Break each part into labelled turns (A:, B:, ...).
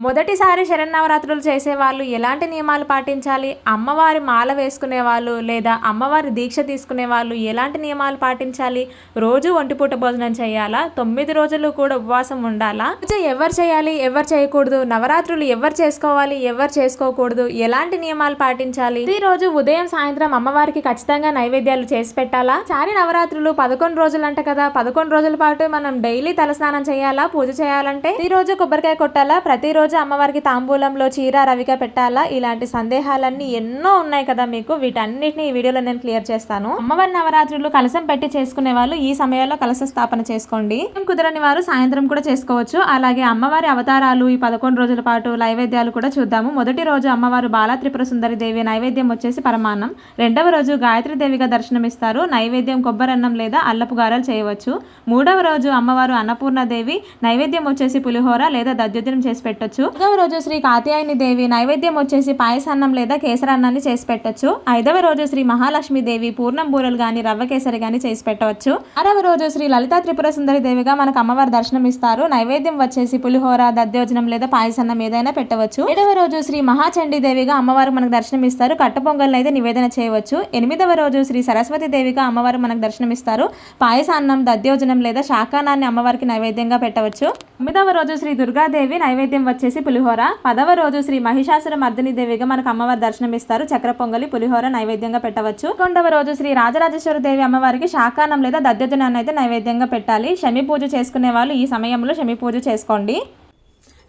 A: మొదటిసారి శరన్నవరాత్రులు చేసేవాళ్ళు ఎలాంటి నియమాలు పాటించాలి? అమ్మవారి మాల వేసుకునే వాళ్ళు లేదా అమ్మవారి దీక్ష తీసుకునే వాళ్ళు ఎలాంటి నియమాలు పాటించాలి? రోజు ఒంటిపూట భోజనం చేయాలా? తొమ్మిది రోజులు కూడా ఉపవాసం ఉండాలా? పూజ ఎవరు చేయాలి? ఎవరు చేయకూడదు? నవరాత్రులు ఎవరు చేసుకోవాలి? ఎవరు చేసుకోకూడదు? ఎలాంటి నియమాలు పాటించాలి? ఈ రోజు ఉదయం సాయంత్రం అమ్మవారికి ఖచ్చితంగా నైవేద్యాలు చేసి పెట్టాలా? సారి నవరాత్రులు పదకొండు రోజులు అంట కదా! పదకొండు రోజుల పాటు మనం డైలీ తలస్నానం చేయాలా? పూజ చేయాలంటే? ఈ రోజు కొబ్బరికాయ కొట్టాలా? ప్రతిరోజు రోజు అమ్మవారికి తాంబూలంలో చీర రవిక పెట్టాలా? ఇలాంటి సందేహాలన్నీ ఎన్నో ఉన్నాయి కదా మీకు. వీటన్నిటిని ఈ వీడియోలో నేను క్లియర్ చేస్తాను. అమ్మవారి నవరాత్రులు కలసం పెట్టి చేసుకునే వాళ్ళు ఈ సమయంలో కలశ స్థాపన చేసుకోండి. కుదరని వారు సాయంత్రం కూడా చేసుకోవచ్చు. అలాగే అమ్మవారి అవతారాలు ఈ పదకొండు రోజుల పాటు నైవేద్యాలు కూడా చూద్దాము. మొదటి రోజు అమ్మవారు బాలా త్రిపుర సుందరి దేవి నైవేద్యం వచ్చేసి పరమాన్నం. రెండవ రోజు గాయత్రి దేవిగా దర్శనమిస్తారు. నైవేద్యం కొబ్బరన్నం లేదా అల్లపు గారాలు చేయవచ్చు. మూడవ రోజు అమ్మవారు అన్నపూర్ణ దేవి నైవేద్యం వచ్చేసి పులిహోర లేదా దద్యోజనం చేసి పెట్టొచ్చు. నాలుగవ రోజు శ్రీ కాత్యాయని దేవి నైవేద్యం వచ్చేసి పాయసాన్నం లేదా కేసరాన్నాన్ని చేసి పెట్టొచ్చు. ఐదవ రోజు శ్రీ మహాలక్ష్మి దేవి పూర్ణం బూరలు గాని రవ్వ కేసరి గాని చేసి పెట్టవచ్చు. ఆరవ రోజు శ్రీ లలితా త్రిపుర సుందరి దేవిగా మనకు అమ్మవారు దర్శనం ఇస్తారు నైవేద్యం వచ్చేసి పులిహోర దద్యోజనం లేదా పాయసన్నం ఏదైనా పెట్టవచ్చు. ఏడవ రోజు శ్రీ మహాచండీ దేవిగా అమ్మవారు మనకు దర్శనం ఇస్తారు కట్ట పొంగల్ని అయితే నివేదన చేయవచ్చు. ఎనిమిదవ రోజు శ్రీ సరస్వతి దేవిగా అమ్మవారు మనకు దర్శనమిస్తారు. పాయసాన్నం దద్యోజనం లేదా శాకానాన్ని అమ్మవారికి నైవేద్యంగా పెట్టవచ్చు. తొమ్మిదవ రోజు శ్రీ దుర్గాదేవి నైవేద్యం వచ్చేసి పులిహోర. పదవ రోజు శ్రీ మహిషాసుర మర్దిని దేవిగా మనకు అమ్మవారి దర్శనమిస్తారు. చక్ర పొంగలి పులిహోర నైవేద్యంగా పెట్టవచ్చు. రెండవ రోజు శ్రీ రాజరాజేశ్వర దేవి అమ్మవారికి శాకానం లేదా దద్యోజనాన్ని అయితే నైవేద్యంగా పెట్టాలి. శమి పూజ చేసుకునే వాళ్ళు ఈ సమయంలో శమి పూజ చేసుకోండి.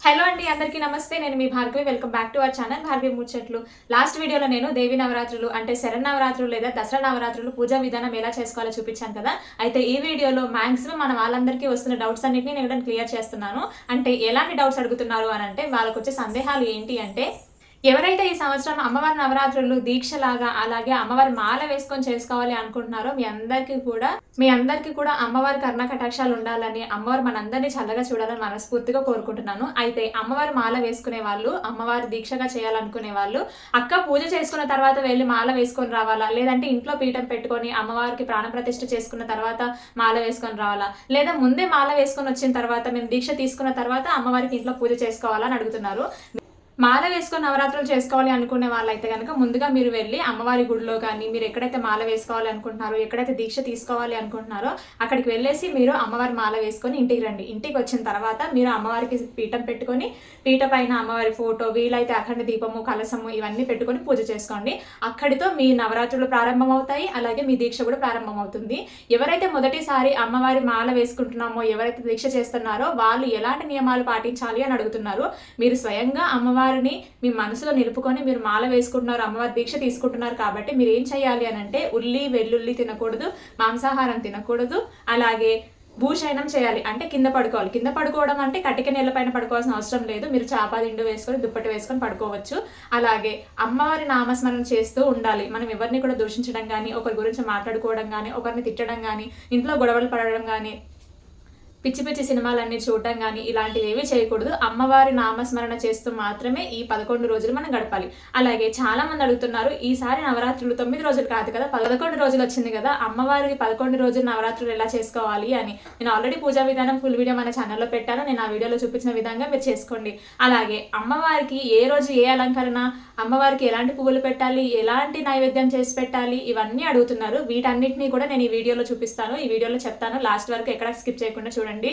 A: హలో అండి అందరికీ నమస్తే. నేను మీ Bhargavi. Welcome back to our channel Bhargavi ముచ్చట్లు. లాస్ట్ వీడియోలో నేను దేవి నవరాత్రులు అంటే శరణ్ నవరాత్రులు లేదా దసరా నవరాత్రులు పూజా విధానం ఎలా చేసుకోవాలో చూపించాను కదా. అయితే ఈ వీడియోలో మాక్సిమం మన వాళ్ళందరికీ వస్తున్న డౌట్స్ అన్నింటినీ నేను క్లియర్ చేస్తున్నాను. అంటే ఎలాంటి డౌట్స్ అడుగుతున్నారు అని అంటే వాళ్ళకు వచ్చే సందేహాలు ఏంటి అంటే ఎవరైతే ఈ సంవత్సరం అమ్మవారి నవరాత్రులు దీక్షలాగా అలాగే అమ్మవారి మాల వేసుకొని చేసుకోవాలి అనుకుంటున్నారో మీ అందరికీ కూడా మీ అందరికీ కూడా అమ్మవారి కర్ణ కటాక్షాలు ఉండాలని అమ్మవారు మనందరినీ చల్లగా చూడాలని మనస్ఫూర్తిగా కోరుకుంటున్నాను. అయితే అమ్మవారి మాల వేసుకునే వాళ్ళు అమ్మవారి దీక్షగా చేయాలనుకునే వాళ్ళు అక్క పూజ చేసుకున్న తర్వాత వెళ్ళి మాల వేసుకొని రావాలా? లేదంటే ఇంట్లో పీఠం పెట్టుకొని అమ్మవారికి ప్రాణప్రతిష్ఠ చేసుకున్న తర్వాత మాల వేసుకొని రావాలా? లేదా ముందే మాల వేసుకొని వచ్చిన తర్వాత మేము దీక్ష తీసుకున్న తర్వాత అమ్మవారికి ఇంట్లో పూజ చేసుకోవాలని అడుగుతున్నారు. మాల వేసుకొని నవరాత్రులు చేసుకోవాలి అనుకునే వాళ్ళైతే కనుక ముందుగా మీరు వెళ్ళి అమ్మవారి గుడిలో కానీ మీరు ఎక్కడైతే మాల వేసుకోవాలి అనుకుంటున్నారో ఎక్కడైతే దీక్ష తీసుకోవాలి అనుకుంటున్నారో అక్కడికి వెళ్ళేసి మీరు అమ్మవారి మాల వేసుకొని ఇంటికి రండి. ఇంటికి వచ్చిన తర్వాత మీరు అమ్మవారికి పీఠం పెట్టుకొని పీఠ పైన అమ్మవారి ఫోటో వీలైతే అఖండ దీపము కలసము ఇవన్నీ పెట్టుకొని పూజ చేసుకోండి. అక్కడితో మీ నవరాత్రులు ప్రారంభమవుతాయి అలాగే మీ దీక్ష కూడా ప్రారంభమవుతుంది. ఎవరైతే మొదటిసారి అమ్మవారి మాల వేసుకుంటున్నామో ఎవరైతే దీక్ష చేస్తున్నారో వాళ్ళు ఎలాంటి నియమాలు పాటించాలి అని అడుగుతున్నారు. మీరు స్వయంగా అమ్మవారి అమ్మవారిని మీ మనసులో నిలుపుకొని మీరు మాల వేసుకుంటున్నారు అమ్మవారి దీక్ష తీసుకుంటున్నారు కాబట్టి మీరు ఏం చేయాలి అని అంటే ఉల్లి వెల్లుల్లి తినకూడదు మాంసాహారం తినకూడదు అలాగే భూషయనం చేయాలి. అంటే కింద పడుకోవాలి. కింద పడుకోవడం అంటే కటిక నేల పైన పడుకోవాల్సిన అవసరం లేదు. మీరు చాపా దిండు వేసుకొని దుప్పటి వేసుకొని పడుకోవచ్చు. అలాగే అమ్మవారి నామస్మరణ చేస్తూ ఉండాలి. మనం ఎవరిని కూడా దూషించడం కానీ ఒకరి గురించి మాట్లాడుకోవడం కానీ ఒకరిని తిట్టడం కానీ ఇంట్లో గొడవలు పడడం కానీ పిచ్చి పిచ్చి సినిమాలన్నీ చూడటం కానీ ఇలాంటివి ఏమీ చేయకూడదు. అమ్మవారి నామస్మరణ చేస్తూ మాత్రమే ఈ పదకొండు రోజులు మనం గడపాలి. అలాగే చాలా మంది అడుగుతున్నారు ఈసారి నవరాత్రులు తొమ్మిది రోజులు కాదు కదా పదకొండు రోజులు వచ్చింది కదా అమ్మవారికి పదకొండు రోజులు నవరాత్రులు ఎలా చేసుకోవాలి అని. నేను ఆల్రెడీ పూజా విధానం ఫుల్ వీడియో మన ఛానల్లో పెట్టాను నేను ఆ వీడియోలో చూపించిన విధంగా మీరు చేసుకోండి. అలాగే అమ్మవారికి ఏ రోజు ఏ అలంకరణ అమ్మవారికి ఎలాంటి పువ్వులు పెట్టాలి ఎలాంటి నైవేద్యం చేసి పెట్టాలి ఇవన్నీ అడుగుతున్నారు. వీటన్నిటిని కూడా నేను ఈ వీడియోలో చూపిస్తాను ఈ వీడియోలో చెప్తాను. లాస్ట్ వరకు ఎక్కడ స్కిప్ చేయకుండా చూడండి. చూడండి.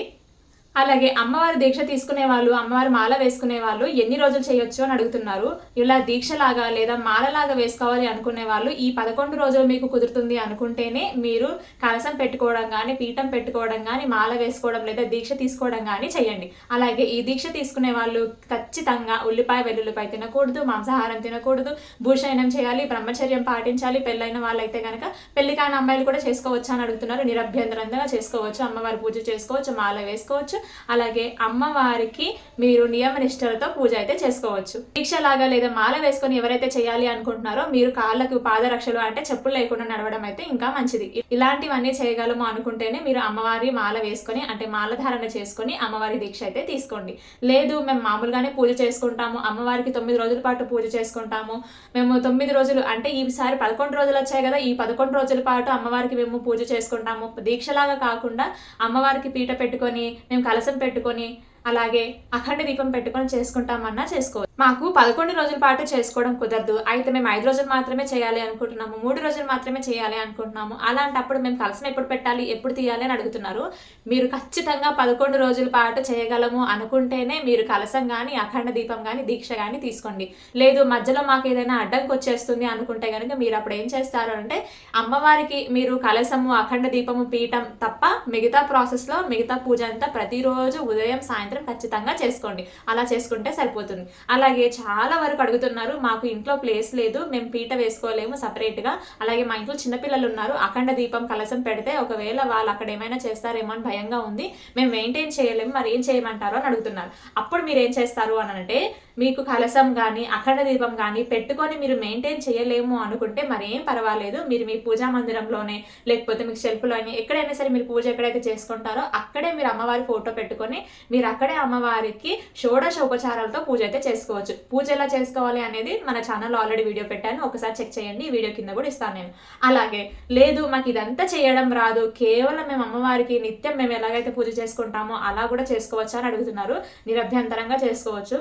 A: అలాగే అమ్మవారి దీక్ష తీసుకునే వాళ్ళు అమ్మవారి మాల వేసుకునే వాళ్ళు ఎన్ని రోజులు చేయొచ్చు అని అడుగుతున్నారు. ఇలా దీక్షలాగా లేదా మాలలాగా వేసుకోవాలి అనుకునే వాళ్ళు ఈ పదకొండు రోజులు మీకు కుదురుతుంది అనుకుంటేనే మీరు కలసం పెట్టుకోవడం కానీ పీఠం పెట్టుకోవడం కానీ మాల వేసుకోవడం లేదా దీక్ష తీసుకోవడం కానీ చేయండి. అలాగే ఈ దీక్ష తీసుకునే వాళ్ళు ఖచ్చితంగా ఉల్లిపాయ వెల్లుల్లిపాయ తినకూడదు మాంసాహారం తినకూడదు భూషయనం చేయాలి బ్రహ్మచర్యం పాటించాలి పెళ్ళైన వాళ్ళైతే కనుక పెళ్ళి కాని అమ్మాయిలు కూడా చేసుకోవచ్చు అని అడుగుతున్నారు. నిరభ్యంతరంగా చేసుకోవచ్చు. అమ్మవారి పూజ చేసుకోవచ్చు మాల వేసుకోవచ్చు. అలాగే అమ్మవారికి మీరు నియమ నిష్టలతో పూజ అయితే చేసుకోవచ్చు. దీక్షలాగా లేదా మాల వేసుకొని ఎవరైతే చేయాలి అనుకుంటున్నారో మీరు కాళ్ళకు పాదరక్షలు అంటే చెప్పులు లేకుండా నడవడం అయితే ఇంకా మంచిది. ఇలాంటివన్నీ చేయగలము అనుకుంటేనే మీరు అమ్మవారి మాల వేసుకొని అంటే మాల ధారణ చేసుకొని అమ్మవారి దీక్ష అయితే తీసుకోండి. లేదు మేము మామూలుగానే పూజ చేసుకుంటాము అమ్మవారికి తొమ్మిది రోజుల పాటు పూజ చేసుకుంటాము. మేము తొమ్మిది రోజులు అంటే ఈసారి పదకొండు రోజులు వచ్చాయి కదా ఈ పదకొండు రోజుల పాటు అమ్మవారికి మేము పూజ చేసుకుంటాము. దీక్షలాగా కాకుండా అమ్మవారికి పీట పెట్టుకొని మేము కలసం పెట్టుకొని అలాగే అఖండ దీపం పెట్టుకొని చేసుకుంటామన్నా చేసుకోవచ్చు. మాకు పదకొండు రోజుల పాటు చేసుకోవడం కుదరదు. అయితే మేము ఐదు రోజులు మాత్రమే చేయాలి అనుకుంటున్నాము. మూడు రోజులు మాత్రమే చేయాలి అనుకుంటున్నాము. అలాంటప్పుడు మేము కలసం ఎప్పుడు పెట్టాలి ఎప్పుడు తీయాలి అని అడుగుతున్నారు. మీరు ఖచ్చితంగా పదకొండు రోజుల పాటు చేయగలము అనుకుంటేనే మీరు కలసం కానీ అఖండ దీపం కానీ దీక్ష కానీ తీసుకోండి. లేదు మధ్యలో మాకు ఏదైనా అడ్డంకి వచ్చేస్తుంది అనుకుంటే కనుక మీరు అప్పుడు ఏం చేస్తారు అంటే అమ్మవారికి మీరు కలసము అఖండ దీపము పీఠం తప్ప మిగతా ప్రాసెస్లో మిగతా పూజ అంతా ప్రతిరోజు ఉదయం సాయంత్రం ఖచ్చితంగా చేసుకోండి. అలా చేసుకుంటే సరిపోతుంది. అలాగే చాలా వరకు అడుగుతున్నారు మాకు ఇంట్లో ప్లేస్ లేదు మేము పీట వేసుకోలేము సపరేట్గా అలాగే మా ఇంట్లో చిన్నపిల్లలు ఉన్నారు అఖండ దీపం కలసం పెడితే ఒకవేళ వాళ్ళు అక్కడ ఏమైనా చేస్తారేమో అని భయంగా ఉంది. మేము మెయింటైన్ చేయలేము మరి ఏం చేయమంటారో అని అడుగుతున్నారు. అప్పుడు మీరు ఏం చేస్తారు అని అంటే మీకు కలసం కానీ అఖండ దీపం కానీ పెట్టుకొని మీరు మెయింటైన్ చేయలేము అనుకుంటే మరేం పర్వాలేదు. మీరు మీ పూజా మందిరంలోనే లేకపోతే మీకు షెల్ఫ్లోనే ఎక్కడైనా సరే మీరు పూజ ఎక్కడైతే చేసుకుంటారో అక్కడే మీరు అమ్మవారి ఫోటో పెట్టుకొని మీరు అక్కడే అమ్మవారికి షోడశ ఉపచారాలతో పూజ అయితే చేసుకోవచ్చు. పూజ ఎలా చేసుకోవాలి అనేది మన ఛానల్లో ఆల్రెడీ వీడియో పెట్టాను. ఒకసారి చెక్ చేయండి. ఈ వీడియో కింద కూడా ఇస్తాను నేను. అలాగే లేదు మాకు ఇదంతా చేయడం రాదు. కేవలం మేము అమ్మవారికి నిత్యం మేము ఎలాగైతే పూజ చేసుకుంటామో అలా కూడా చేసుకోవచ్చా అని అడుగుతున్నారు. నిరభ్యంతరంగా చేసుకోవచ్చు.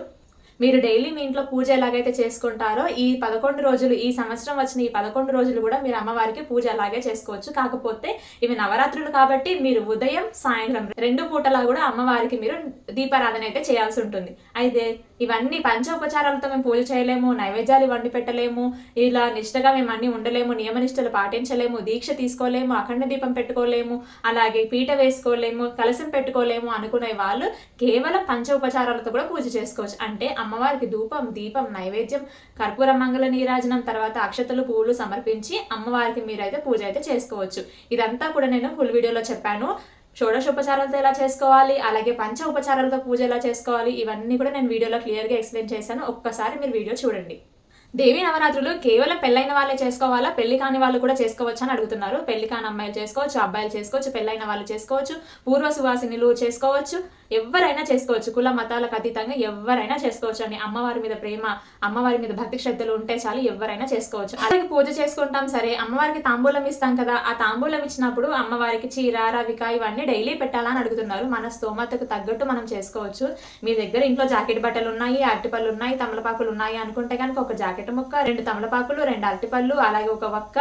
A: మీరు డైలీ మీ ఇంట్లో పూజ ఎలాగైతే చేసుకుంటారో ఈ పదకొండు రోజులు ఈ సంవత్సరం వచ్చిన ఈ పదకొండు రోజులు కూడా మీరు అమ్మవారికి పూజ అలాగే చేసుకోవచ్చు. కాకపోతే ఇవి నవరాత్రులు కాబట్టి మీరు ఉదయం సాయంత్రం రెండు పూటలా కూడా అమ్మవారికి మీరు దీపారాధన అయితే చేయాల్సి ఉంటుంది. అయితే ఇవన్నీ పంచోపచారాలతో మేము పూజ చేయలేము నైవేద్యాలు వండి పెట్టలేము ఇలా నిష్టగా మేము అన్ని ఉండలేము నియమనిష్టలు పాటించలేము దీక్ష తీసుకోలేము అఖండ దీపం పెట్టుకోలేము అలాగే పీట వేసుకోలేము కలసం పెట్టుకోలేము అనుకునే వాళ్ళు కేవలం పంచోపచారాలతో కూడా పూజ చేసుకోవచ్చు. అంటే అమ్మవారికి ధూపం దీపం నైవేద్యం కర్పూర మంగళ నీరాజనం తర్వాత అక్షతలు పువ్వులు సమర్పించి అమ్మవారికి మీరైతే పూజ అయితే చేసుకోవచ్చు. ఇదంతా కూడా నేను ఫుల్ వీడియోలో చెప్పాను. షోడశోపచారాలతో ఎలా చేసుకోవాలి? అలాగే పంచ ఉపచారాలతో పూజ ఎలా చేసుకోవాలి? ఇవన్నీ కూడా నేను వీడియోలో క్లియర్గా ఎక్స్ప్లెయిన్ చేశాను. ఒక్కసారి మీరు వీడియో చూడండి. దేవి నవరాత్రులు కేవలం పెళ్ళైన వాళ్ళే చేసుకోవాలా? పెళ్ళి కాని వాళ్ళు కూడా చేసుకోవచ్చు అని అడుగుతున్నారు. పెళ్ళి కాని అమ్మాయిలు చేసుకోవచ్చు అబ్బాయిలు చేసుకోవచ్చు పెళ్ళైన వాళ్ళు చేసుకోవచ్చు పూర్వ సువాసినిలు చేసుకోవచ్చు ఎవరైనా చేసుకోవచ్చు. కుల మతాలకు అతీతంగా ఎవరైనా చేసుకోవచ్చు అని అమ్మవారి మీద ప్రేమ అమ్మవారి మీద భక్తి శ్రద్ధలు ఉంటే చాలు ఎవరైనా చేసుకోవచ్చు. అలాగే పూజ చేసుకుంటాం సరే. అమ్మవారికి తాంబూలం ఇస్తాం కదా. ఆ తాంబూలం ఇచ్చినప్పుడు అమ్మవారికి చీర రవిక ఇవన్నీ డైలీ పెట్టాలని అడుగుతున్నారు. మన స్తోమతకు తగ్గట్టు మనం చేసుకోవచ్చు. మీ దగ్గర ఇంట్లో జాకెట్ బట్టలు ఉన్నాయి అరటిపళ్ళు ఉన్నాయి తమలపాకులు ఉన్నాయి అనుకుంటే కనుక ఒక జాకెట్ ముక్క రెండు తమలపాకులు రెండు అరటిపళ్ళు అలాగే ఒక వక్క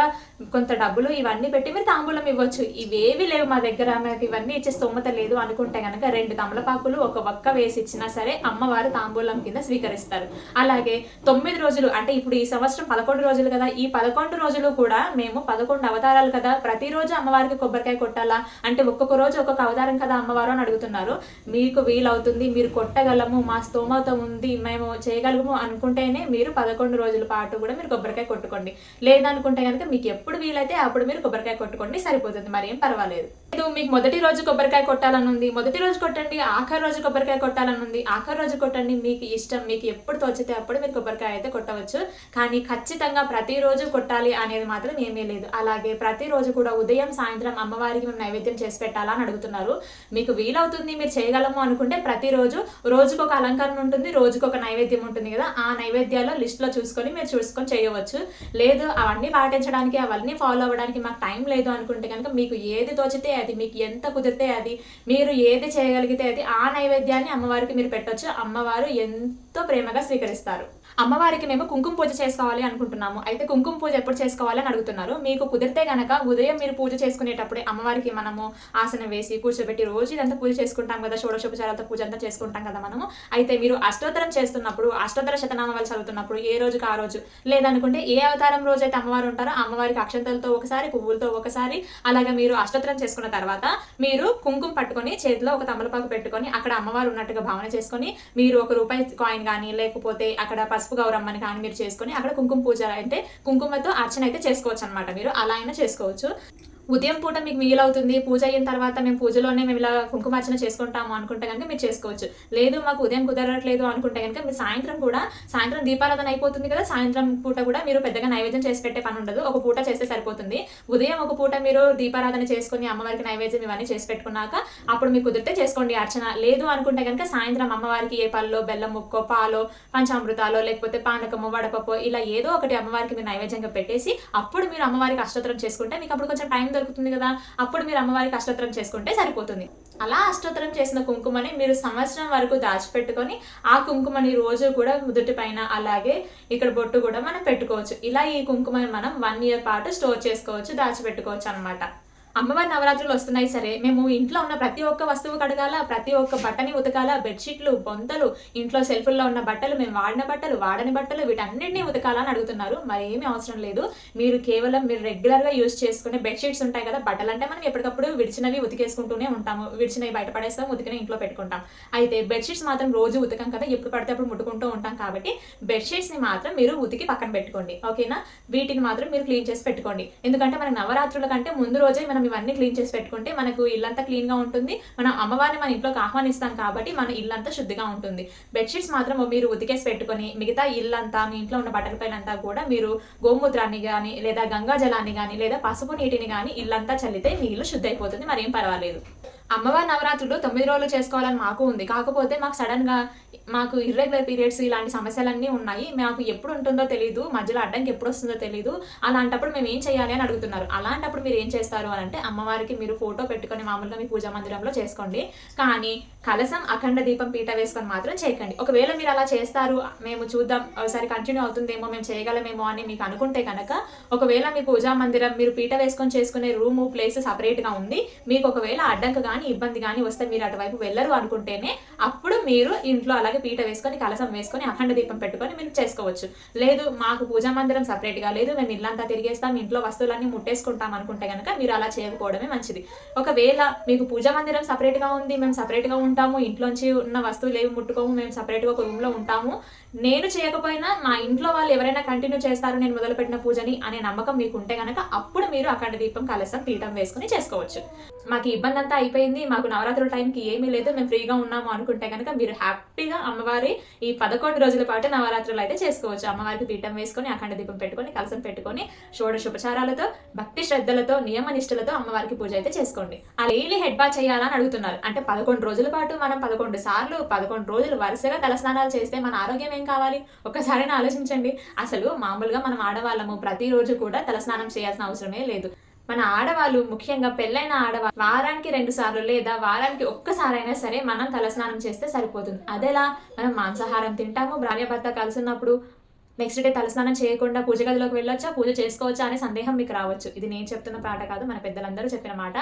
A: కొంత డబ్బులు ఇవన్నీ పెట్టి మీరు తాంబూలం ఇవ్వచ్చు. ఇవేవి లేవు మా దగ్గర మనకి ఇవన్నీ ఇచ్చే స్తోమత లేదు అనుకుంటే కనుక రెండు తమలపాకులు ఒక వక్క వేసి ఇచ్చినా సరే అమ్మవారు తాంబూలం కింద స్వీకరిస్తారు. అలాగే తొమ్మిది రోజులు అంటే ఇప్పుడు ఈ సంవత్సరం పదకొండు రోజులు కదా ఈ పదకొండు రోజులు కూడా మేము పదకొండు అవతారాలు కదా ప్రతిరోజు అమ్మవారికి కొబ్బరికాయ కొట్టాలా? అంటే ఒక్కొక్క రోజు ఒక్కొక్క అవతారం కదా అమ్మవారు అని అడుగుతున్నారు. మీకు వీలవుతుంది మీరు కొట్టగలము మా స్తోమత ఉంది మేము చేయగలము అనుకుంటేనే మీరు పదకొండు రోజులు పాటు కూడా మీరు కొబ్బరికాయ కొట్టుకోండి. లేదనుకుంటే కనుక మీకు ఎప్పుడు వీలైతే అప్పుడు మీరు కొబ్బరికాయ కొట్టుకోండి సరిపోతుంది. మరి ఏం పర్వాలేదు. మీకు మొదటి రోజు కొబ్బరికాయ కొట్టాలని ఉంది మొదటి రోజు కొట్టండి ఆఖరి రోజు కొబ్బరికాయ కొట్టాలని ఉంది ఆఖరి రోజు కొట్టండి మీకు ఇష్టం మీకు ఎప్పుడు తోచితే అప్పుడు మీరు కొబ్బరికాయ అయితే కొట్టవచ్చు. కానీ ఖచ్చితంగా ప్రతిరోజు కొట్టాలి అనేది మాత్రం ఏమీ లేదు. అలాగే ప్రతిరోజు కూడా ఉదయం సాయంత్రం అమ్మవారికి మేము నైవేద్యం చేసి పెట్టాలని అడుగుతున్నారు. మీకు వీలవుతుంది మీరు చేయగలము అనుకుంటే ప్రతిరోజు రోజుకు ఒక అలంకరణ ఉంటుంది రోజుకు ఒక నైవేద్యం ఉంటుంది కదా. ఆ నైవేద్యాలు లిస్ట్లో చూసుకొని మీరు చూసుకొని చేయవచ్చు. లేదు అవన్నీ పాటించడానికి అవన్నీ ఫాలో అవ్వడానికి మాకు టైం లేదు అనుకుంటే కనుక మీకు ఏది తోచితే అది మీకు ఎంత కుదిరితే అది మీరు ఏది చేయగలిగితే అది ఆ నైవేద్యాన్ని అమ్మవారికి మీరు పెట్టొచ్చు. అమ్మవారు ఎంతో ప్రేమగా స్వీకరిస్తారు. అమ్మవారికి మేము కుంకుమ పూజ చేసుకోవాలి అనుకుంటున్నాము. అయితే కుంకుమ పూజ ఎప్పుడు చేసుకోవాలి అని అడుగుతున్నారు. మీకు కుదిరితే గనక ఉదయం మీరు పూజ చేసుకునేటప్పుడే అమ్మవారికి మనము ఆసనం వేసి కూర్చోబెట్టి రోజు ఇదంతా పూజ చేసుకుంటాం కదా షోడశోపచారాలతో పూజ అంతా చేసుకుంటాం కదా మనము. అయితే మీరు అష్టోత్తరం చేస్తున్నప్పుడు అష్టోత్తర శతనామాలు చదువుతున్నప్పుడు ఏ రోజుకి ఆ రోజు? లేదనుకుంటే ఏ అవతారం రోజు అయితే అమ్మవారు ఉంటారో అమ్మవారికి అక్షంతలతో ఒకసారి పువ్వులతో ఒకసారి అలాగే మీరు అష్టోత్తరం చేసుకున్న తర్వాత మీరు కుంకుమ పట్టుకొని చేతిలో ఒక తమలపాకు పెట్టుకొని అక్కడ అమ్మవారు ఉన్నట్టుగా భావన చేసుకొని మీరు ఒక రూపాయి కాయిన్ కానీ లేకపోతే అక్కడ పసుపు గౌరమ్మని కానీ మీరు చేసుకొని అక్కడ కుంకుమ పూజ అంటే కుంకుమతో అర్చన అయితే చేసుకోవచ్చు అనమాట మీరు. అలా అయినా చేసుకోవచ్చు. ఉదయం పూట మీకు మిగిలవుతుంది పూజ అయిన తర్వాత మేము పూజలోనే మేము ఇలా కుంకుమార్చన చేసుకుంటాము అనుకుంటే కనుక మీరు చేసుకోవచ్చు. లేదు మాకు ఉదయం కుదరట్లేదు అనుకుంటే కనుక మీరు సాయంత్రం కూడా సాయంత్రం దీపారాధన అయిపోతుంది కదా సాయంత్రం పూట కూడా మీరు పెద్దగా నైవేద్యం చేసి పెట్టే పని ఉండదు. ఒక పూట చేస్తే సరిపోతుంది. ఉదయం ఒక పూట మీరు దీపారాధన చేసుకుని అమ్మవారికి నైవేద్యం ఇవన్నీ చేసి పెట్టుకున్నాక అప్పుడు మీకు కుదిరితే చేసుకోండి అర్చన. లేదు అనుకుంటే కనుక సాయంత్రం అమ్మవారికి ఏ పళ్ళు బెల్లం ముక్కో పాలో పంచామృతాలో లేకపోతే పానకము వడపప్పు ఇలా ఏదో ఒకటి అమ్మవారికి మీరు నైవేద్యంగా పెట్టేసి అప్పుడు మీరు అమ్మవారికి అష్టోత్తరం చేసుకుంటే మీకు అప్పుడు కొంచెం టైం దొరుకుతుంది కదా అప్పుడు మీరు అమ్మవారికి అష్టోత్తరం చేసుకుంటే సరిపోతుంది. అలా అష్టోత్తరం చేసిన కుంకుమని మీరు సంవత్సరం వరకు దాచిపెట్టుకొని ఆ కుంకుమని రోజు కూడా ముదుటి పైన అలాగే ఇక్కడ బొట్టు కూడా మనం పెట్టుకోవచ్చు. ఇలా ఈ కుంకుమని మనం వన్ ఇయర్ పాటు స్టోర్ చేసుకోవచ్చు దాచిపెట్టుకోవచ్చు అన్నమాట. అమ్మవారి నవరాత్రులు వస్తున్నాయి సరే. మేము ఇంట్లో ఉన్న ప్రతి ఒక్క వస్తువు కడగాల ప్రతి ఒక్క బట్టని ఉతకాల బెడ్షీట్లు బొంతలు ఇంట్లో సెల్ఫుల్లో ఉన్న బట్టలు మేము వాడిన బట్టలు వాడని బట్టలు వీటన్నిటిని ఉతకాలని అడుగుతున్నారు. మరి ఏమీ అవసరం లేదు. మీరు కేవలం మీరు రెగ్యులర్గా యూజ్ చేసుకునే బెడ్షీట్స్ ఉంటాయి కదా బట్టలు అంటే మనం ఎప్పటికప్పుడు విడిచినవి ఉతికేసుకుంటూనే ఉంటాము. విడిచినవి బయట పడేస్తాం ఉతికిన ఇంట్లో పెట్టుకుంటాం. అయితే బెడ్షీట్స్ మాత్రం రోజు ఉతకం కదా ఎప్పుడు పడితే అప్పుడు ముట్టుకుంటూ ఉంటాం కాబట్టి బెడ్షీట్స్ని మాత్రం మీరు ఉతికి పక్కన పెట్టుకోండి. ఓకేనా? వీటిని మాత్రం మీరు క్లీన్ చేసి పెట్టుకోండి. ఎందుకంటే మన నవరాత్రుల కంటే ముందు రోజే మనం ఇవన్నీ క్లీన్ చేసి పెట్టుకుంటే మనకు ఇల్లంతా క్లీన్గా ఉంటుంది. మనం అమ్మవారిని మన ఇంట్లోకి ఆహ్వానిస్తాం కాబట్టి మన ఇల్లంతా శుద్ధిగా ఉంటుంది. బెడ్షీట్స్ మాత్రం మీరు ఉతికేసి పెట్టుకొని మిగతా ఇల్లంతా మీ ఇంట్లో ఉన్న బట్టల పైనంతా కూడా మీరు గోమూత్రాన్ని కానీ లేదా గంగా జలాన్ని కానీ లేదా పసుపు నీటిని కానీ ఇల్లంతా చల్లితే మీ ఇల్లు శుద్ధి అయిపోతుంది మరేం పర్వాలేదు. అమ్మవారి నవరాత్రులు తొమ్మిది రోజులు చేసుకోవాలని మాకు ఉంది. కాకపోతే మాకు సడన్గా మాకు ఇర్రెగ్యులర్ పీరియడ్స్ ఇలాంటి సమస్యలన్నీ ఉన్నాయి. మాకు ఎప్పుడు ఉంటుందో తెలియదు మధ్యలో అడ్డంకి ఎప్పుడు వస్తుందో తెలియదు అలాంటప్పుడు మేము ఏం చేయాలి అని అడుగుతున్నారు. అలాంటప్పుడు మీరు ఏం చేస్తారు అని అంటే అమ్మవారికి మీరు ఫోటో పెట్టుకొని మామూలుగా మీ పూజా మందిరంలో చేసుకోండి. కానీ కలసం అఖండ దీపం పీట వేసుకొని మాత్రం చేయకండి. ఒకవేళ మీరు అలా చేస్తారు మేము చూద్దాం. ఒకసారి కంటిన్యూ అవుతుందేమో మేము చేయగలమేమో అని మీకు అనుకుంటే కనుక ఒకవేళ మీ పూజా మందిరం మీరు పీట వేసుకొని చేసుకునే రూమ్ ప్లేస్ సపరేట్గా ఉంది. మీకు ఒకవేళ అడ్డంకు కానీ ఇబ్బంది కానీ వస్తే మీరు అటువైపు వెళ్ళరు అనుకుంటేనే అప్పుడు మీరు ఇంట్లో అలాగే పీట వేసుకొని కలసం వేసుకొని అఖండ దీపం పెట్టుకొని మీరు చేసుకోవచ్చు. లేదు మాకు పూజా మందిరం సపరేట్గా లేదు మేము ఇల్లంతా తిరిగేస్తాం ఇంట్లో వస్తువులన్నీ ముట్టేసుకుంటాం అనుకుంటే కనుక మీరు అలా చేయకపోవడమే మంచిది. ఒకవేళ మీకు పూజా మందిరం సపరేట్గా ఉంది మేము సపరేట్గా ఉంటాము ఇంట్లోంచి ఉన్న వస్తువులు ఏవి ముట్టుకోము మేము సపరేట్గా ఒక రూమ్లో ఉంటాము నేను చేయకపోయినా మా ఇంట్లో వాళ్ళు ఎవరైనా కంటిన్యూ చేస్తారు నేను మొదలుపెట్టిన పూజని అనే నమ్మకం మీకు ఉంటే కనుక అప్పుడు మీరు అఖండ దీపం కలసం పీఠం వేసుకుని చేసుకోవచ్చు. మాకు ఇబ్బంది అంతా అయిపోయింది మాకు నవరాత్రుల టైంకి ఏమీ లేదు మేము ఫ్రీగా ఉన్నాము అనుకుంటే కనుక మీరు హ్యాపీగా అమ్మవారి ఈ పదకొండు రోజుల పాటు నవరాత్రులు అయితే చేసుకోవచ్చు. అమ్మవారికి పీఠం వేసుకొని అఖండ దీపం పెట్టుకొని కలసం పెట్టుకొని షోడశ ఉపచారాలతో భక్తి శ్రద్ధలతో నియమ నిష్ఠలతో అమ్మవారికి పూజ అయితే చేసుకోండి. ఆ డైలీ హెడ్ బా చేయాలని అడుగుతున్నారు. అంటే పదకొండు రోజుల పాటు మనం పదకొండు సార్లు పదకొండు రోజులు వరుసగా తలస్నానాలు చేస్తే మన ఆరోగ్యం ఏం కావాలి? ఒక్కసారి ఆలోచించండి. అసలు మామూలుగా మనం ఆడవాళ్ళము ప్రతిరోజు కూడా తలస్నానం చేయాల్సిన అవసరమే లేదు. మన ఆడవాళ్ళు ముఖ్యంగా పెళ్ళైన ఆడవాళ్ళు వారానికి రెండు సార్లు లేదా వారానికి ఒక్కసారైనా సరే మనం తలస్నానం చేస్తే సరిపోతుంది. అదేలా? మనం మాంసాహారం తింటాము భార్య భర్త కలిసి ఉన్నప్పుడు నెక్స్ట్ డే తలస్నానం చేయకుండా పూజ గదిలోకి వెళ్ళొచ్చా? పూజ చేసుకోవచ్చా అనే సందేహం మీకు రావచ్చు. ఇది నేను చెప్తున్న పాట కాదు మన పెద్దలందరూ చెప్పిన మాట.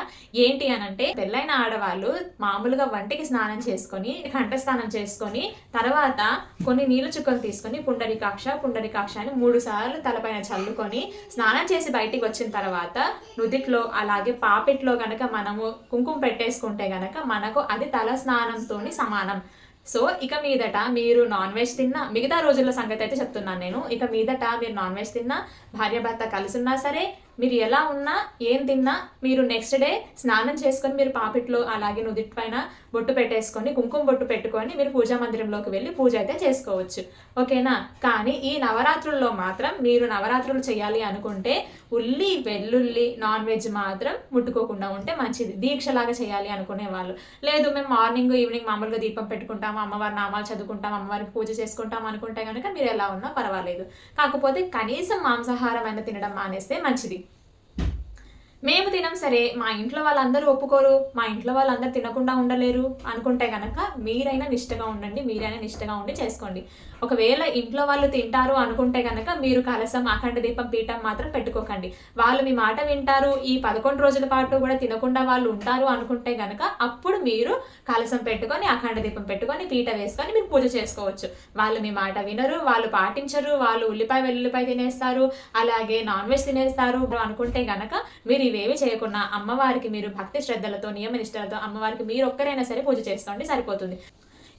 A: ఏంటి అని అంటే పెళ్ళైన ఆడవాళ్ళు మామూలుగా వంటికి స్నానం చేసుకొని కంఠస్నానం చేసుకొని తర్వాత కొన్ని నీళ్ళు చుక్కలు తీసుకొని పుండరికాక్ష పుండరికాక్ష అని మూడు సార్లు తలపైన చల్లుకొని స్నానం చేసి బయటికి వచ్చిన తర్వాత నుదిట్లో అలాగే పాపిట్లో గనక మనము కుంకుమ పెట్టేసుకుంటే గనక మనకు అది తల స్నానంతోని సమానం. సో ఇక మీదట మీరు నాన్ వెజ్ తిన్నా మిగతా రోజుల సంగతి అయితే చెప్తున్నాను నేను. ఇక మీదట మీరు నాన్ వెజ్ తిన్నా భార్యాభర్త కలిసి ఉన్నా సరే మీరు ఎలా ఉన్నా ఏం తిన్నా మీరు నెక్స్ట్ డే స్నానం చేసుకొని మీరు పాపిట్లో అలాగే నుదిటి పైన బొట్టు పెట్టేసుకొని కుంకుమ బొట్టు పెట్టుకొని మీరు పూజా మందిరంలోకి వెళ్ళి పూజ అయితే చేసుకోవచ్చు. ఓకేనా? కానీ ఈ నవరాత్రుల్లో మాత్రం మీరు నవరాత్రులు చేయాలి అనుకుంటే ఉల్లి వెల్లుల్లి నాన్ వెజ్ మాత్రం ముట్టుకోకుండా ఉంటే మంచిది. దీక్షలాగా చేయాలి అనుకునే వాళ్ళు. లేదు మేము మార్నింగ్ ఈవినింగ్ మామూలుగా దీపం పెట్టుకుంటాము అమ్మవారి నామాలు చదువుకుంటాం అమ్మవారికి పూజ చేసుకుంటాం అనుకుంటే కనుక మీరు ఎలా ఉన్నా పర్వాలేదు. కాకపోతే కనీసం మాంసాహారం అయినా తినడం మానేస్తే మంచిది. మేము తినం సరే. మా ఇంట్లో వాళ్ళందరూ ఒప్పుకోరు. మా ఇంట్లో వాళ్ళందరూ తినకుండా ఉండలేరు అనుకుంటే కనుక మీరైనా నిష్టగా ఉండండి మీరైనా నిష్టగా ఉండి చేసుకోండి. ఒకవేళ ఇంట్లో వాళ్ళు తింటారు అనుకుంటే కనుక మీరు కలసం అఖండ దీపం పీఠం మాత్రం పెట్టుకోకండి. వాళ్ళు మీ మాట వింటారు ఈ పదకొండు రోజుల పాటు కూడా తినకుండా వాళ్ళు ఉంటారు అనుకుంటే కనుక అప్పుడు మీరు కలసం పెట్టుకొని అఖండ దీపం పెట్టుకొని పీట వేసుకొని మీరు పూజ చేసుకోవచ్చు. వాళ్ళు మీ మాట వినరు వాళ్ళు పాటించరు వాళ్ళు ఉల్లిపాయ వెల్లుల్లిపాయ తినేస్తారు అలాగే నాన్ వెజ్ తినేస్తారు అనుకుంటే కనుక మీరు ఇవేవి చేయకుండా అమ్మవారికి మీరు భక్తి శ్రద్ధలతో నియమ నిష్టలతో అమ్మవారికి మీరు ఒక్కరైనా సరే పూజ చేసుకోండి సరిపోతుంది.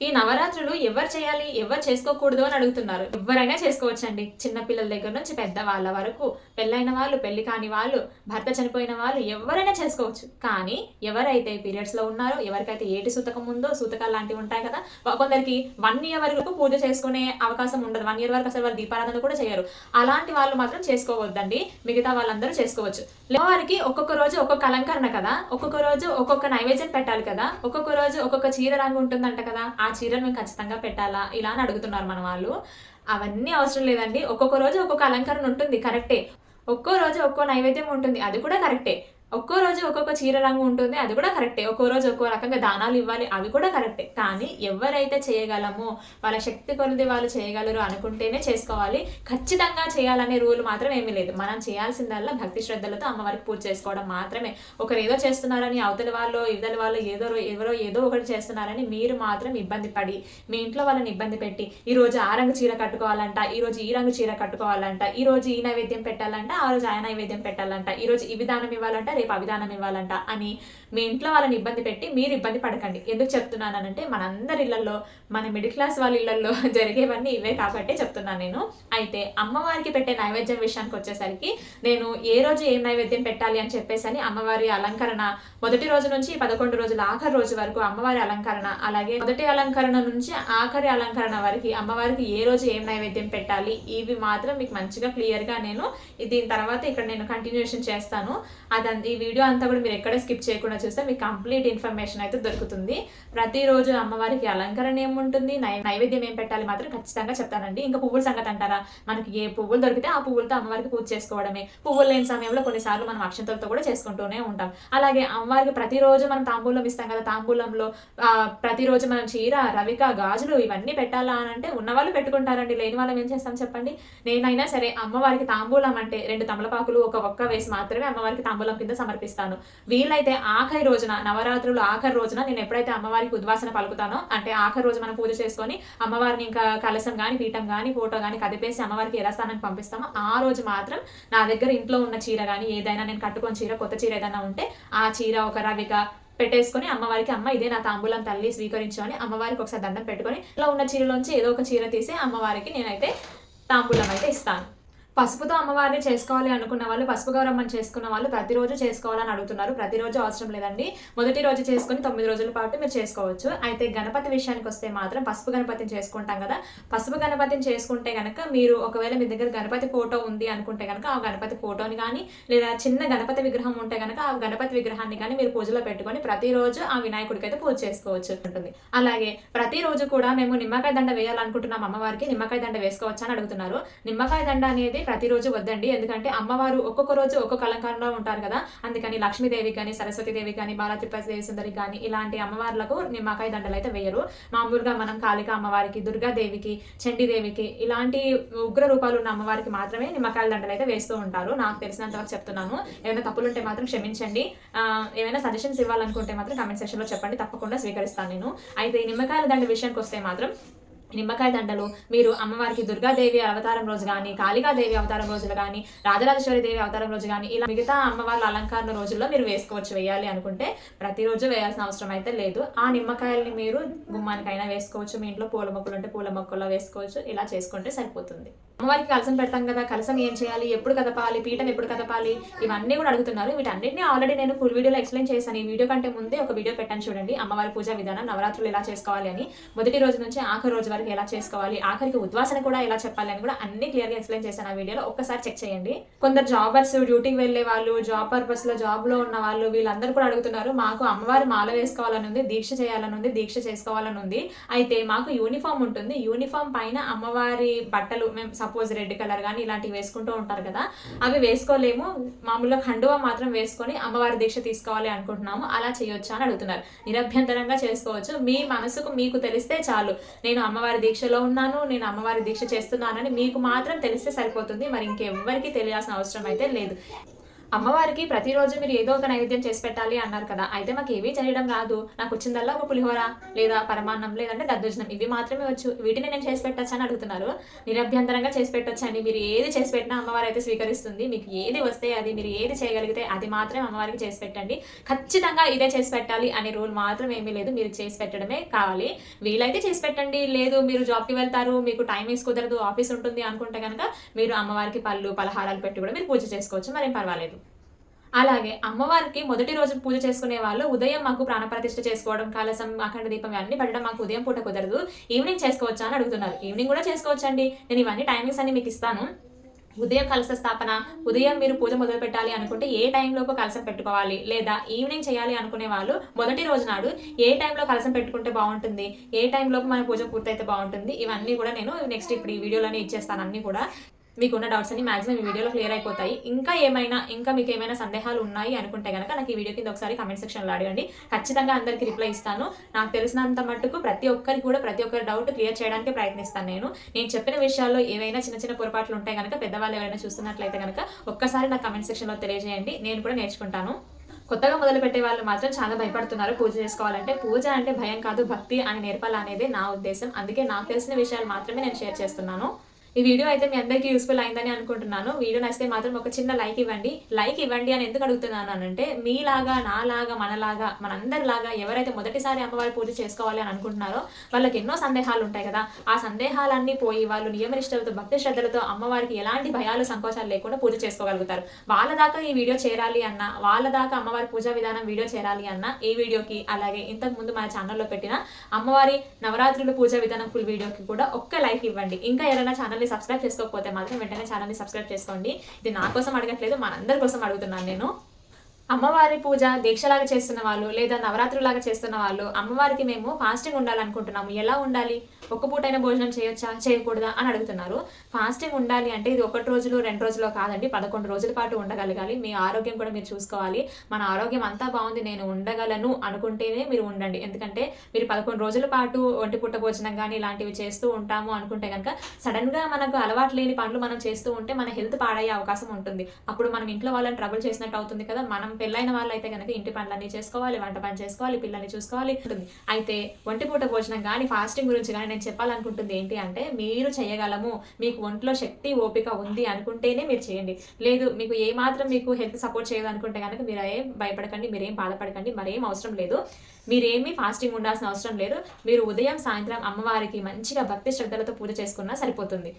A: ఈ నవరాత్రులు ఎవరు చేయాలి ఎవరు చేసుకోకూడదు అని అడుగుతున్నారు. ఎవరైనా చేసుకోవచ్చండి. చిన్న పిల్లల దగ్గర నుంచి పెద్ద వాళ్ళ వరకు పెళ్ళైన వాళ్ళు పెళ్ళి కాని వాళ్ళు భర్త చనిపోయిన వాళ్ళు ఎవరైనా చేసుకోవచ్చు. కానీ ఎవరైతే పీరియడ్స్లో ఉన్నారో ఎవరికైతే ఏటి సూతకం ఉందో సూతకాలు లాంటివి ఉంటాయి కదా కొందరికి వన్ ఇయర్ వరకు పూజ చేసుకునే అవకాశం ఉండదు. వన్ ఇయర్ వరకు అసలు వాళ్ళు దీపారాధన కూడా చేయరు. అలాంటి వాళ్ళు మాత్రం చేసుకోవద్దండి. మిగతా వాళ్ళందరూ చేసుకోవచ్చు. వారికి ఒక్కొక్క రోజు ఒక్కొక్క అలంకరణ కదా. ఒక్కొక్క రోజు ఒక్కొక్క నైవేద్యం పెట్టాలి కదా. ఒక్కొక్క రోజు ఒక్కొక్క చీర రంగు ఉంటుందంట కదా. ఆ చీరను మేము ఖచ్చితంగా పెట్టాలా? ఇలా అని అడుగుతున్నారు మన వాళ్ళు. అవన్నీ అవసరం లేదండి. ఒక్కొక్క రోజు ఒక్కొక్క అలంకరణ ఉంటుంది. కరెక్టే. ఒక్కో రోజు ఒక్కో నైవేద్యం ఉంటుంది. అది కూడా కరెక్టే. ఒక్కో రోజు ఒక్కొక్క చీర రంగు ఉంటుంది అది కూడా కరెక్టే. ఒక్కో రోజు ఒక్కో రకంగా దానాలు ఇవ్వాలి అవి కూడా కరెక్టే. కానీ ఎవరైతే చేయగలమో వాళ్ళ శక్తి కొలది వాళ్ళు చేయగలరు అనుకుంటేనే చేసుకోవాలి. ఖచ్చితంగా చేయాలనే రూల్ మాత్రం ఏమీ లేదు. మనం చేయాల్సిందల్లా భక్తి శ్రద్ధలతో అమ్మవారికి పూజ చేసుకోవడం మాత్రమే. ఒకరు ఏదో చేస్తున్నారని అవతలి వాళ్ళు ఇవతల వాళ్ళు ఏదో ఎవరో ఏదో ఒకటి చేస్తున్నారని మీరు మాత్రం ఇబ్బంది పడి మీ ఇంట్లో వాళ్ళని ఇబ్బంది పెట్టి ఈ రోజు ఆ రంగు చీర కట్టుకోవాలంట ఈ రోజు ఈ రంగు చీర కట్టుకోవాలంట ఈ రోజు ఈ నైవేద్యం పెట్టాలంట ఆ రోజు ఆ నైవేద్యం పెట్టాలంట ఈ రోజు ఈ విధానం ఇవ్వాలంట రేపు అవిధానం ఇవ్వాలంట అని మీ ఇంట్లో వాళ్ళని ఇబ్బంది పెట్టి మీరు ఇబ్బంది పడకండి. ఎందుకు చెప్తున్నానంటే మనందరి ఇళ్ళలో మన మిడిల్ క్లాస్ వాళ్ళ ఇళ్ళలో జరిగేవన్నీ ఇవే కాబట్టి చెప్తున్నాను నేను. అయితే అమ్మవారికి పెట్టే నైవేద్యం విషయానికి వచ్చేసరికి నేను ఏ రోజు ఏం నైవేద్యం పెట్టాలి అని చెప్పేసి అని అమ్మవారి అలంకరణ మొదటి రోజు నుంచి పదకొండు రోజుల ఆఖరి రోజు వరకు అమ్మవారి అలంకరణ అలాగే మొదటి అలంకరణ నుంచి ఆఖరి అలంకరణ వరకు అమ్మవారికి ఏ రోజు ఏం నైవేద్యం పెట్టాలి ఇవి మాత్రం మీకు మంచిగా క్లియర్గా నేను దీని తర్వాత ఇక్కడ నేను కంటిన్యూషన్ చేస్తాను. అదంతా ఈ వీడియో అంతా కూడా మీరు ఎక్కడ స్కిప్ చేయకుండా చూస్తే మీకు కంప్లీట్ ఇన్ఫర్మేషన్ అయితే దొరుకుతుంది. ప్రతిరోజు అమ్మవారికి అలంకరణ ఏముంటుంది? నైవేద్యం ఏం పెట్టాలి మాత్రం ఖచ్చితంగా చెప్తానండి. ఇంకా పువ్వుల సంగతి అంటారా? మనకి ఏ పువ్వులు దొరికితే ఆ పువ్వులతో అమ్మవారికి పూజ చేసుకోవడమే. పువ్వులు లేని సమయంలో కొన్నిసార్లు మనం అక్షంతలతో కూడా చేసుకుంటూనే ఉంటాం. అలాగే అమ్మవారికి ప్రతిరోజు మనం తాంబూలం ఇస్తాం కదా తాంబూలంలో ప్రతిరోజు మనం చీర రవిక గాజులు ఇవన్నీ పెట్టాలా అని అంటే ఉన్నవాళ్ళు పెట్టుకుంటారండి. లేని వాళ్ళం ఏం చేస్తాం చెప్పండి? నేనైనా సరే అమ్మవారికి తాంబూలం అంటే రెండు తమలపాకులు ఒక ఒక్క వేసి మాత్రమే అమ్మవారికి తాంబూలం కింద సమర్పిస్తాను. వీలైతే ఆఖరి రోజున నవరాత్రులు ఆఖరి రోజున నేను ఎప్పుడైతే అమ్మవారికి ఉద్వాసన పలుకుతానో అంటే ఆఖరి రోజు మనం పూజ చేసుకొని అమ్మవారిని ఇంకా కలసం కానీ పీఠం కానీ ఫోటో కానీ కదిపేసి అమ్మవారికి ఎలా స్థానానికి పంపిస్తామో ఆ రోజు మాత్రం నా దగ్గర ఇంట్లో ఉన్న చీర కానీ ఏదైనా నేను కట్టుకొని చీర కొత్త చీర ఏదైనా ఉంటే ఆ చీర ఒక రవిక పెట్టేసుకొని అమ్మవారికి అమ్మ ఇదే నా తాంబూలం తల్లి స్వీకరించు అని అమ్మవారికి ఒకసారి దండం పెట్టుకొని ఇలా ఉన్న చీరలోంచి ఏదో ఒక చీర తీసి అమ్మవారికి నేనైతే తాంబూలం అయితే ఇస్తాను. పసుపుతో అమ్మవారిని చేసుకోవాలి అనుకున్న వాళ్ళు పసుపు గౌరమ్మని చేసుకున్న వాళ్ళు ప్రతిరోజు చేసుకోవాలని అడుగుతున్నారు. ప్రతిరోజు అవసరం లేదండి. మొదటి రోజు చేసుకుని తొమ్మిది రోజుల పాటు మీరు చేసుకోవచ్చు. అయితే గణపతి విషయానికి వస్తే మాత్రం పసుపు గణపతిని చేసుకుంటాం కదా. పసుపు గణపతిని చేసుకుంటే కనుక మీరు ఒకవేళ మీ దగ్గర గణపతి ఫోటో ఉంది అనుకుంటే కనుక ఆ గణపతి ఫోటోని కానీ లేదా చిన్న గణపతి విగ్రహం ఉంటే కనుక ఆ గణపతి విగ్రహాన్ని కానీ మీరు పూజలో పెట్టుకొని ప్రతిరోజు ఆ వినాయకుడికి అయితే పూజ చేసుకోవచ్చు ఉంటుంది అలాగే ప్రతిరోజు కూడా మేము నిమ్మకాయ దండ వేయాలనుకుంటున్నాం అమ్మవారికి. నిమ్మకాయ దండ వేసుకోవచ్చా అని అడుగుతున్నారు. నిమ్మకాయ దండ అనేది ప్రతిరోజు వద్దండి. ఎందుకంటే అమ్మవారు ఒక్కొక్క రోజు ఒక్కొక్క అలంకారంలో ఉంటారు కదా. అందుకని లక్ష్మీదేవి కానీ సరస్వతీదేవి కానీ బాలత్రిపదేవి సుందరి కానీ ఇలాంటి అమ్మవార్లకు నిమ్మకాయ దండలు అయితే వేయరు. మామూలుగా మనం కాళిక అమ్మవారికి దుర్గాదేవికి చండీదేవికి ఇలాంటి ఉగ్ర రూపాలు ఉన్న అమ్మవారికి మాత్రమే నిమ్మకాయల దండలు అయితే వేస్తూ ఉంటారు. నాకు తెలిసినంతవరకు చెప్తున్నాను. ఏమైనా తప్పులు ఉంటే మాత్రం క్షమించండి. ఏమైనా సజెషన్స్ ఇవ్వాలనుకుంటే మాత్రం కామెంట్ సెక్షన్లో చెప్పండి. తప్పకుండా స్వీకరిస్తాను నేను. అయితే ఈ నిమ్మకాయల దండ విషయానికి వస్తే మాత్రం నిమ్మకాయ దండలు మీరు అమ్మవారికి దుర్గాదేవి అవతారం రోజు కానీ కాళికాదేవి అవతారం రోజులు కానీ రాజరాజేశ్వరి దేవి అవతారం రోజు కానీ ఇలా మిగతా అమ్మవార్ల అలంకరణ రోజుల్లో మీరు వేసుకోవచ్చు వేయాలి అనుకుంటే ప్రతిరోజు వేయాల్సిన అవసరం అయితే లేదు. ఆ నిమ్మకాయల్ని మీరు గుమ్మానికైనా వేసుకోవచ్చు మీ ఇంట్లో పూల మొక్కలు ఉంటే పూల మొక్కల్లో వేసుకోవచ్చు ఇలా చేసుకుంటే సరిపోతుంది. అమ్మవారికి కలసం పెడతాం కదా కలసం ఏం చేయాలి ఎప్పుడు కదపాలి పీఠం ఎప్పుడు కదపాలి ఇవన్నీ కూడా అడుగుతున్నారు. వీటన్నిటిని ఆల్రెడీ నేను ఫుల్ వీడియోలో ఎక్స్ప్లెయిన్ చేశాను. ఈ వీడియో కంటే ముందే ఒక వీడియో పెట్టాను చూడండి. అమ్మవారి పూజా విధానం నవరాత్రులు ఎలా చేసుకోవాలి అని. మొదటి రోజు నుంచి ఆఖరి రోజు వరకు ఎలా చేసుకోవాలి ఆఖరికి ఉద్వాసన కూడా ఎలా చెప్పాలి అని కూడా అన్ని క్లియర్గా ఎక్స్ప్లెయిన్ చేశాను ఆ వీడియోలో ఒక్కసారి చెక్ చేయండి. కొందరు జాబర్స్ డ్యూటీకి వెళ్ళే వాళ్ళు జాబ్ పర్పస్లో జాబ్లో ఉన్న వాళ్ళు వీళ్ళందరూ కూడా అడుగుతున్నారు మాకు అమ్మవారి మాల వేసుకోవాలని ఉంది దీక్ష చేయాలని ఉంది దీక్ష చేసుకోవాలని ఉంది. అయితే మాకు యూనిఫామ్ ఉంటుంది. యూనిఫామ్ పైన అమ్మవారి బట్టలు మేము సపోజ్ రెడ్ కలర్ కానీ ఇలాంటివి వేసుకుంటూ ఉంటారు కదా అవి వేసుకోలేము. మామూలుగా ఖండువా మాత్రం వేసుకొని అమ్మవారి దీక్ష తీసుకోవాలి అనుకుంటున్నాము. అలా చేయొచ్చా అని అడుగుతున్నారు. నిరభ్యంతరంగా చేసుకోవచ్చు. మీ మనసుకు మీకు తెలిస్తే చాలు. నేను అమ్మవారి దీక్షలో ఉన్నాను నేను అమ్మవారి దీక్ష చేస్తున్నానని మీకు మాత్రం తెలిస్తే సరిపోతుంది. మరి ఇంకెవ్వరికి తెలియాల్సిన అవసరం అయితే లేదు. అమ్మవారికి ప్రతిరోజు మీరు ఏదో ఒక నైవేద్యం చేసి పెట్టాలి అన్నారు కదా అయితే మాకు ఏమీ చేయడం రాదు. నాకు వచ్చిందల్లా ఒక పులిహోర లేదా పరమాన్నం లేదంటే దద్దోజనం. ఇవి మాత్రమే వచ్చు. వీటిని నేను చేసి పెట్టచ్చా అని అడుగుతున్నారు. నిరభ్యంతరంగా చేసి పెట్టొచ్చండి మీరు ఏది చేసి పెట్టినా అమ్మవారు అయితే స్వీకరిస్తుంది. మీకు ఏది వస్తే అది మీరు ఏది చేయగలిగితే అది మాత్రమే అమ్మవారికి చేసి పెట్టండి. ఖచ్చితంగా ఇదే చేసి పెట్టాలి అనే రూల్ మాత్రం ఏమీ లేదు. మీరు చేసి పెట్టడమే కావాలి. వీలైతే చేసి పెట్టండి. లేదు మీరు జాబ్కి వెళ్తారు మీకు టైమింగ్స్ కుదరదు ఆఫీస్ ఉంటుంది అనుకుంటే కనుక మీరు అమ్మవారికి పళ్ళు పలహారాలు పెట్టి కూడా మీరు పూజ చేసుకోవచ్చు. మరేం పర్వాలేదు. అలాగే అమ్మవారికి మొదటి రోజు పూజ చేసుకునే వాళ్ళు ఉదయం మాకు ప్రాణప్రతిష్ఠ చేసుకోవడం కలసం అఖండ దీపం ఇవన్నీ పెట్టడం మాకు ఉదయం పూట కుదరదు. ఈవినింగ్ చేసుకోవచ్చా అని అడుగుతున్నారు. ఈవినింగ్ కూడా చేసుకోవచ్చండి. నేను ఇవన్నీ టైమింగ్స్ అన్ని మీకు ఇస్తాను. ఉదయం కలశ స్థాపన ఉదయం మీరు పూజ మొదలు పెట్టాలి అనుకుంటే ఏ టైంలోపు కలశం పెట్టుకోవాలి? లేదా ఈవినింగ్ చేయాలి అనుకునే వాళ్ళు మొదటి రోజు నాడు ఏ టైంలో కలశం పెట్టుకుంటే బాగుంటుంది? ఏ టైంలోపు మన పూజ పూర్తయితే బాగుంటుంది? ఇవన్నీ కూడా నేను నెక్స్ట్ ఇప్పుడు ఈ వీడియోలోనే ఇచ్చేస్తాను అన్నీ కూడా. మీకున్న డౌట్స్ అన్ని మాక్సిమం ఈ వీడియోలో క్లియర్ అయిపోతాయి. ఇంకా ఏమైనా ఇంకా మీకు ఏమైనా సందేహాలు ఉన్నాయి అనుకుంటే కనుక నాకు ఈ వీడియో కింద ఒకసారి కమెంట్ సెక్షన్లో అడగండి. ఖచ్చితంగా అందరికీ రిప్లై ఇస్తాను. నాకు తెలిసినంత మట్టుకు ప్రతి ఒక్కరికి కూడా ప్రతి ఒక్కరి డౌట్ క్లియర్ చేయడానికి ప్రయత్నిస్తాను నేను. నేను చెప్పిన విషయాల్లో ఏవైనా చిన్న చిన్న పొరపాట్లు ఉంటాయి కనుక పెద్దవాళ్ళు ఎవరైనా చూస్తున్నట్లయితే కనుక ఒక్కసారి నాకు కమెంట్ సెక్షన్లో తెలియజేయండి. నేను కూడా నేర్చుకుంటాను. కొత్తగా మొదలు పెట్టే వాళ్ళు మాత్రం చాలా భయపడుతున్నారు. పూజ చేసుకోవాలంటే పూజ అంటే భయం కాదు భక్తి అని నేర్పాలనేదే నా ఉద్దేశం. అందుకే నాకు తెలిసిన విషయాలు మాత్రమే నేను షేర్ చేస్తున్నాను. ఈ వీడియో అయితే మీ అందరికీ యూస్ఫుల్ అయిందని అనుకుంటున్నాను. వీడియో నచ్చితే మాత్రం ఒక చిన్న లైక్ ఇవ్వండి. లైక్ ఇవ్వండి అని ఎందుకు అడుగుతున్నాను అంటే మీలాగా నాలాగా మనలాగా మనందరిలాగా ఎవరైతే మొదటిసారి అమ్మవారి పూజ చేసుకోవాలి అని అనుకుంటున్నారో వాళ్ళకి ఎన్నో సందేహాలు ఉంటాయి కదా. ఆ సందేహాలన్నీ పోయి వాళ్ళు నియమనిష్టలతో భక్తి శ్రద్ధలతో అమ్మవారికి ఎలాంటి భయాలు సంకోచాలు లేకుండా పూజ చేసుకోగలుగుతారు. వాళ్ళ దాకా ఈ వీడియో చేరాలి అన్న వాళ్ళ దాకా అమ్మవారి పూజా విధానం వీడియో చేరాలి అన్న ఈ వీడియోకి అలాగే ఇంతకు ముందు మన ఛానల్లో పెట్టిన అమ్మవారి నవరాత్రుల పూజా విధానం ఫుల్ వీడియోకి కూడా ఒక్క లైక్ ఇవ్వండి. ఇంకా ఎవరైనా ఛానల్ని సబ్స్క్రైబ్ చేసుకోకపోతే మాత్రం వెంటనే ఛానల్ని సబ్స్క్రైబ్ చేసుకోండి. ఇది నా కోసం అడగట్లేదు మనందరి కోసం అడుగుతున్నాను నేను. అమ్మవారి పూజ దీక్షలాగా చేస్తున్న వాళ్ళు లేదా నవరాత్రులాగా చేస్తున్న వాళ్ళు అమ్మవారికి మేము ఫాస్టింగ్ ఉండాలనుకుంటున్నాము. ఎలా ఉండాలి? ఒక్క పూటైనా భోజనం చేయొచ్చా? చేయకూడదా? అని అడుగుతున్నారు. ఫాస్టింగ్ ఉండాలి అంటే ఇది ఒకటి రోజులు రెండు రోజులు కాదండి. పదకొండు రోజుల పాటు ఉండగలగాలి. మీ ఆరోగ్యం కూడా మీరు చూసుకోవాలి. మన ఆరోగ్యం అంతా బాగుంది నేను ఉండగలను అనుకుంటేనే మీరు ఉండండి. ఎందుకంటే మీరు పదకొండు రోజుల పాటు ఒంటి పుట్ట భోజనం కానీ ఇలాంటివి చేస్తూ ఉంటాము అనుకుంటే కనుక సడన్గా మనకు అలవాటు లేని పనులు మనం చేస్తూ ఉంటే మన హెల్త్ పాడయ్యే అవకాశం ఉంటుంది. అప్పుడు మనం ఇంట్లో వాళ్ళని ట్రబుల్ చేసినట్టు అవుతుంది కదా. మనం పెళ్ళైన వాళ్ళు అయితే కనుక ఇంటి పనులన్నీ చేసుకోవాలి వంట పని చేసుకోవాలి పిల్లల్ని చూసుకోవాలి ఉంటుంది అయితే ఒంటి పూట భోజనం కానీ ఫాస్టింగ్ గురించి కానీ నేను చెప్పాలనుకుంటుంది ఏంటి అంటే మీరు చేయగలము మీకు ఒంట్లో శక్తి ఓపిక ఉంది అనుకుంటేనే మీరు చేయండి. లేదు మీకు ఏ మాత్రం మీకు హెల్త్ సపోర్ట్ చేయదనుకుంటే కనుక మీరు ఏం భయపడకండి మీరేం బాధపడకండి మరేం అవసరం లేదు. మీరేమీ ఫాస్టింగ్ ఉండాల్సిన అవసరం లేదు. మీరు ఉదయం సాయంత్రం అమ్మవారికి మంచిగా భక్తి శ్రద్ధలతో పూజ చేసుకున్నా సరిపోతుంది.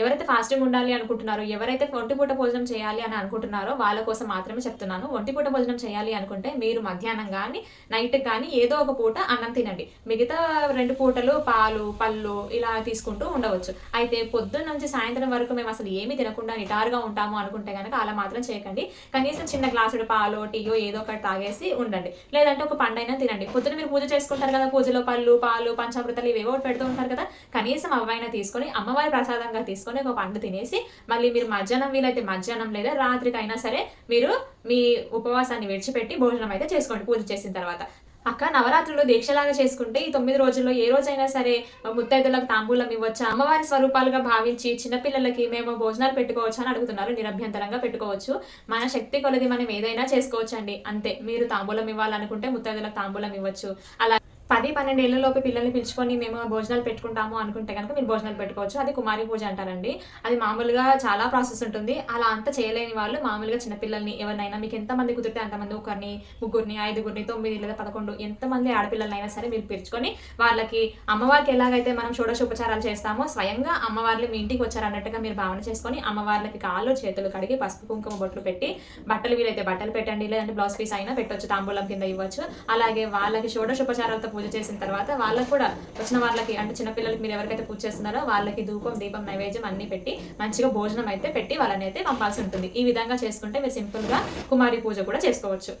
A: ఎవరైతే ఫాస్టింగ్ ఉండాలి అనుకుంటున్నారో ఎవరైతే ఒంటిపూట భోజనం చేయాలి అని అనుకుంటున్నారో వాళ్ళ కోసం మాత్రమే చెప్తున్నాను. ఒంటిపూట భోజనం చేయాలి అనుకుంటే మీరు మధ్యాహ్నం కానీ నైట్ కానీ ఏదో ఒక పూట అన్నం తినండి. మిగతా రెండు పూటలు పాలు పళ్ళు ఇలా తీసుకుంటూ ఉండవచ్చు. అయితే పొద్దున్న నుంచి సాయంత్రం వరకు మేము అసలు ఏమి తినకుండా నిటారుగా ఉంటాము అనుకుంటే కనుక అలా మాత్రం చేయకండి. కనీసం చిన్న గ్లాసుడు పాలు టీయో ఏదో ఒకటి తాగేసి ఉండండి. లేదంటే ఒక పండైనా తినండి. పొద్దున మీరు పూజ చేసుకుంటారు కదా పూజలో పళ్ళు పాలు పంచామృతాలు ఇవేవో పెడుతూ ఉంటారు కదా కనీసం అవైనా తీసుకొని అమ్మవారి ప్రసాదంగా తీసుకొని ఒక పండు తినేసి మళ్ళీ మీరు మధ్యాహ్నం వీలైతే మధ్యాహ్నం లేదా రాత్రికి అయినా సరే మీరు మీ ఉపవాసాన్ని విడిచిపెట్టి భోజనం అయితే చేసుకోండి పూజ చేసిన తర్వాత. అక్క నవరాత్రులు దీక్షలాగా చేసుకుంటే ఈ తొమ్మిది రోజుల్లో ఏ రోజైనా సరే ముత్తైదులకు తాంబూలం ఇవ్వచ్చు? అమ్మవారి స్వరూపాలుగా భావించి చిన్నపిల్లలకి మేము భోజనాలు పెట్టుకోవచ్చు అని అడుగుతున్నారు. నిరభ్యంతరంగా పెట్టుకోవచ్చు. మన శక్తి కొలది మనం ఏదైనా చేసుకోవచ్చు అండి అంతే మీరు తాంబూలం ఇవ్వాలనుకుంటే ముత్తైదులకు తాంబూలం ఇవ్వచ్చు. అలా పది పన్నెండు ఏళ్ళలోపు పిల్లల్ని పిలుచుకొని మేము భోజనాలు పెట్టుకుంటాము అనుకుంటే కనుక మీరు భోజనాలు పెట్టుకోవచ్చు. అది కుమారి పూజ అంటారండి. అది మామూలుగా చాలా ప్రాసెస్ ఉంటుంది. అలా అంత చేయలేని వాళ్ళు మామూలుగా చిన్నపిల్లల్ని ఎవరినైనా మీకు ఎంతమంది కుదిరితే అంతమంది ఒకరిని ముగ్గురిని ఐదుగురిని తొమ్మిది లేదా పదకొండు ఎంతమంది ఆడపిల్లలైనా సరే మీరు పిలుచుకొని వాళ్ళకి అమ్మవారికి ఎలాగైతే మనం షోడశోపచారాలు చేస్తామో స్వయంగా అమ్మవార్లు మీ ఇంటికి వచ్చారు అన్నట్టుగా మీరు భావన చేసుకొని అమ్మవార్లకి కాళ్ళు చేతులు కడిగి పసుపు కుంకుమ బొట్లు పెట్టి బట్టలు వీలైతే బట్టలు పెట్టండి. లేదంటే బ్లౌజ్ పీస్ అయినా పెట్టొచ్చు తాంబూలం కింద ఇవ్వచ్చు. అలాగే వాళ్ళకి షోడశోపచారాలతో పూజ చేసిన తర్వాత వాళ్ళకు కూడా వచ్చిన వాళ్ళకి అంటే చిన్నపిల్లలకి మీరు ఎవరికైతే పూజ చేస్తున్నారో వాళ్ళకి ధూపం దీపం నైవేద్యం అన్ని పెట్టి మంచిగా భోజనం అయితే పెట్టి వాళ్ళని అయితే పంపాల్సి ఉంటుంది. ఈ విధంగా చేసుకుంటే మీరు సింపుల్గా కుమారి పూజ కూడా చేసుకోవచ్చు.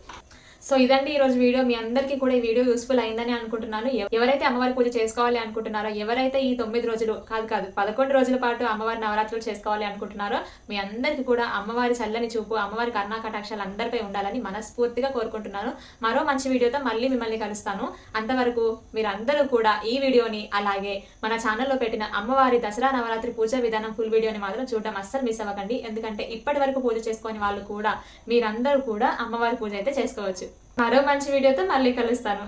A: సో ఇదండి ఈ రోజు వీడియో. మీ అందరికీ కూడా ఈ వీడియో యూస్ఫుల్ అయిందని అనుకుంటున్నాను. ఎవరైతే అమ్మవారి పూజ చేసుకోవాలి అనుకుంటున్నారో ఎవరైతే ఈ తొమ్మిది రోజులు కాదు కాదు పదకొండు రోజుల పాటు అమ్మవారి నవరాత్రులు చేసుకోవాలి అనుకుంటున్నారో మీ అందరికీ కూడా అమ్మవారి చల్లని చూపు అమ్మవారి కర్ణా కటాక్షాలు అందరిపై ఉండాలని మనస్ఫూర్తిగా కోరుకుంటున్నాను. మరో మంచి వీడియోతో మళ్ళీ మిమ్మల్ని కలుస్తాను. అంతవరకు మీరందరూ కూడా ఈ వీడియోని అలాగే మన ఛానల్లో పెట్టిన అమ్మవారి దసరా నవరాత్రి పూజ విధానం ఫుల్ వీడియోని మాత్రం చూడడం అస్సలు మిస్ అవ్వకండి. ఎందుకంటే ఇప్పటి వరకు పూజ చేసుకొని వాళ్ళు కూడా మీరందరూ కూడా అమ్మవారి పూజ అయితే చేసుకోవచ్చు. మరో మంచి వీడియోతో మళ్ళీ కలుస్తాను.